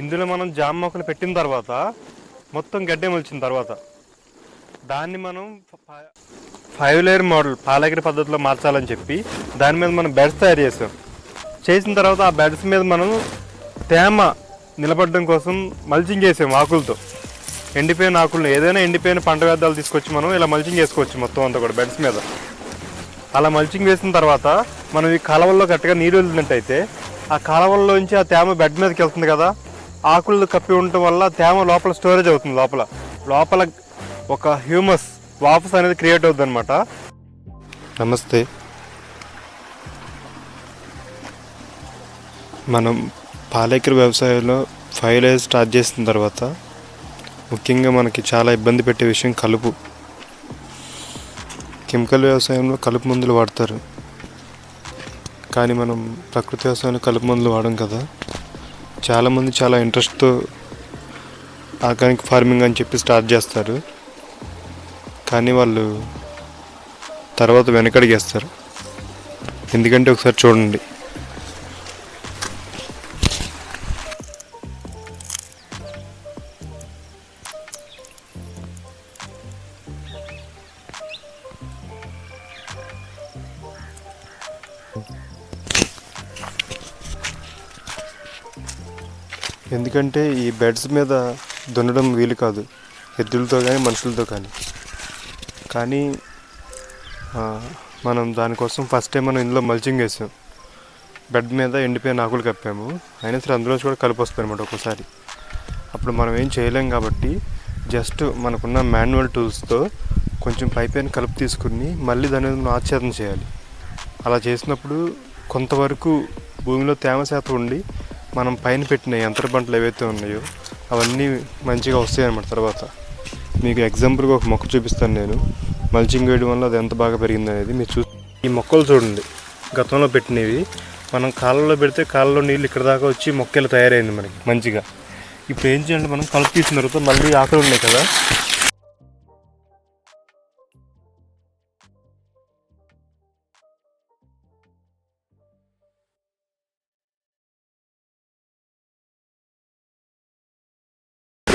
ఇందులో మనం జామ మొక్కలు పెట్టిన తర్వాత మొత్తం గడ్డే మొలిచిన తర్వాత దాన్ని మనం ఫైవ్ లేయర్ మోడల్ పాలగిరి పద్ధతిలో మార్చాలని చెప్పి దాని మీద మనం బెడ్స్ తయారు చేసాం. చేసిన తర్వాత ఆ బెడ్స్ మీద మనం తేమ నిలబడడం కోసం మల్చింగ్ చేసాం ఆకులతో. ఎండిపోయిన ఆకులను ఏదైనా ఎండిపోయిన పంట వ్యర్థాలు తీసుకొచ్చి మనం ఇలా మల్చింగ్ చేసుకోవచ్చు మొత్తం అంతా కూడా బెడ్స్ మీద. అలా మల్చింగ్ వేసిన తర్వాత మనం ఈ కాలువల్లో గట్టిగా నీరు వెళ్ళినట్టయితే ఆ కాలువల్లోంచి ఆ తేమ బెడ్ మీదకి వెళ్తుంది కదా. ఆకులు కప్పి ఉండటం వల్ల తేమ లోపల స్టోరేజ్ అవుతుంది లోపల. లోపల ఒక హ్యూమస్ వాపస్ అనేది క్రియేట్ అవుతుంది అనమాట నమస్తే. మనం పాలేకర్ వ్యవసాయంలో ఫైవ్ ఇయర్స్ స్టార్ట్ చేసిన తర్వాత ముఖ్యంగా మనకి చాలా ఇబ్బంది పెట్టే విషయం కలుపు. కెమికల్ వ్యవసాయంలో కలుపు మందులు వాడతారు. కానీ మనం ప్రకృతి వ్యవసాయంలో కలుపు మందులు వాడం కదా. చాలామంది చాలా ఇంట్రెస్ట్తో ఆర్గానిక్ ఫార్మింగ్ అని చెప్పి స్టార్ట్ చేస్తారు. కానీ వాళ్ళు తర్వాత వెనకడిగేస్తారు. ఎందుకంటే ఒకసారి చూడండి. ఎందుకంటే ఈ బెడ్స్ మీద దున్నడం వీలు కాదు ఎద్దులతో కానీ మనుషులతో కానీ కానీ మనం దానికోసం ఫస్ట్ టైం మనం ఇందులో మల్చింగ్ వేసాం. బెడ్ మీద ఎండిపోయిన ఆకులు కప్పాము. అయినా సరే అందులోంచి కూడా కలిపి వస్తుంది అనమాట ఒక్కోసారి. అప్పుడు మనం ఏం చేయలేం కాబట్టి జస్ట్ మనకున్న మాన్యువల్ టూల్స్తో కొంచెం పైపైన కలుపు తీసుకుని మళ్ళీ దాని మీద మనం ఆచ్ఛేదన చేయాలి. అలా చేసినప్పుడు కొంతవరకు భూమిలో తేమ శాతం ఉండి మనం పైన పెట్టిన యంత్ర పంటలు ఏవైతే ఉన్నాయో అవన్నీ మంచిగా వస్తాయి అన్నమాట తర్వాత. మీకు ఎగ్జాంపుల్గా ఒక మొక్క చూపిస్తాను నేను. మల్చింగ్ వేయడం వల్ల అది ఎంత బాగా పెరిగింది అనేది మీరు చూ ఈ మొక్కలు చూడండి. గతంలో పెట్టినవి. మనం కాళ్ళలో పెడితే కాళ్ళలో నీళ్ళు ఇక్కడ దాకా వచ్చి మొక్కలు తయారైంది మనకి మంచిగా. ఇప్పుడు ఏం చేయాలంటే మనం కలుపు తీసిన తర్వాత మళ్ళీ ఆకులు ఉన్నాయి కదా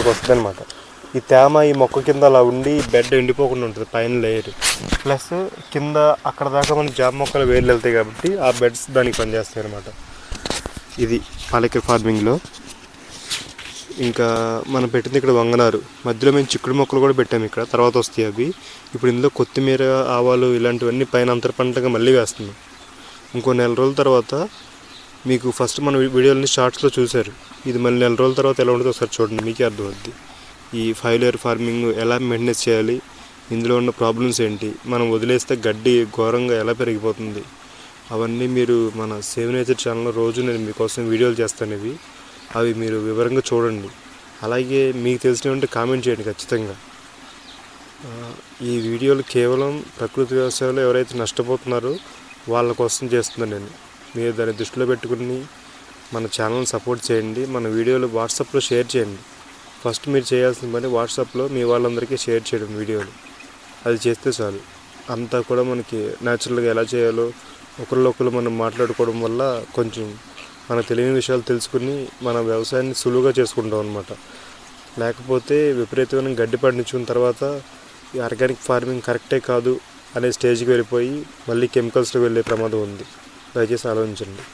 ఇక్కడికి వస్తుంది అనమాట ఈ తేమ ఈ మొక్క కింద అలా ఉండి బెడ్ ఎండిపోకుండా ఉంటుంది పైన లేయర్. ప్లస్ కింద అక్కడ దాకా మన జామ మొక్కలు వేర్లు వెళ్తాయి కాబట్టి ఆ బెడ్స్ దానికి పనిచేస్తాయి అనమాట ఇది పాలకర్ ఫార్మింగ్లో. ఇంకా మనం పెట్టింది ఇక్కడ వంగనారు. మధ్యలో మేము చిక్కుడు మొక్కలు కూడా పెట్టాము ఇక్కడ తర్వాత వస్తాయి అవి. ఇప్పుడు ఇందులో కొత్తిమీర ఆవాలు ఇలాంటివన్నీ పైన అంతర పంటగా మళ్ళీ వేస్తున్నాం. ఇంకో నెల రోజుల తర్వాత మీకు ఫస్ట్ మన వీడియోలని షార్ట్స్లో చూశారు. ఇది మళ్ళీ నెల రోజుల తర్వాత ఎలా ఉంటుందో ఒకసారి చూడండి మీకే అర్థమవుద్ది. ఈ ఫైవ్ లేయర్ ఫార్మింగ్ ఎలా మెయింటెనెన్స్ చేయాలి ఇందులో ఉన్న ప్రాబ్లమ్స్ ఏంటి మనం వదిలేస్తే గడ్డి ఘోరంగా ఎలా పెరిగిపోతుంది అవన్నీ మీరు మన సేవ్ నేచర్ ఛానల్లో రోజు నేను మీకోసం వీడియోలు చేస్తాను ఇవి అవి మీరు వివరంగా చూడండి. అలాగే మీకు తెలిసినవంటే కామెంట్ చేయండి ఖచ్చితంగా. ఈ వీడియోలు కేవలం ప్రకృతి వ్యవసాయంలో ఎవరైతే నష్టపోతున్నారో వాళ్ళ కోసం చేస్తున్నాను నేను. మీరు దాన్ని దృష్టిలో పెట్టుకుని మన ఛానల్ని సపోర్ట్ చేయండి. మన వీడియోలు వాట్సాప్లో షేర్ చేయండి. ఫస్ట్ మీరు చేయాల్సిన పని వాట్సాప్లో మీ వాళ్ళందరికీ షేర్ చేయడం వీడియోలు. అది చేస్తే చాలు. అంతా కూడా మనకి న్యాచురల్గా ఎలా చేయాలో ఒకరికొకరు మనం మాట్లాడుకోవడం వల్ల కొంచెం మనకు తెలియని విషయాలు తెలుసుకుని మన వ్యవసాయాన్ని సులువుగా చేసుకుంటాం అనమాట లేకపోతే విపరీతమైన గడ్డి పండించుకున్న తర్వాత ఈ ఆర్గానిక్ ఫార్మింగ్ కరెక్టే కాదు అనే స్టేజ్కి వెళ్ళిపోయి మళ్ళీ కెమికల్స్లో వెళ్ళే ప్రమాదం ఉంది. దయచేసి ఆలోచించండి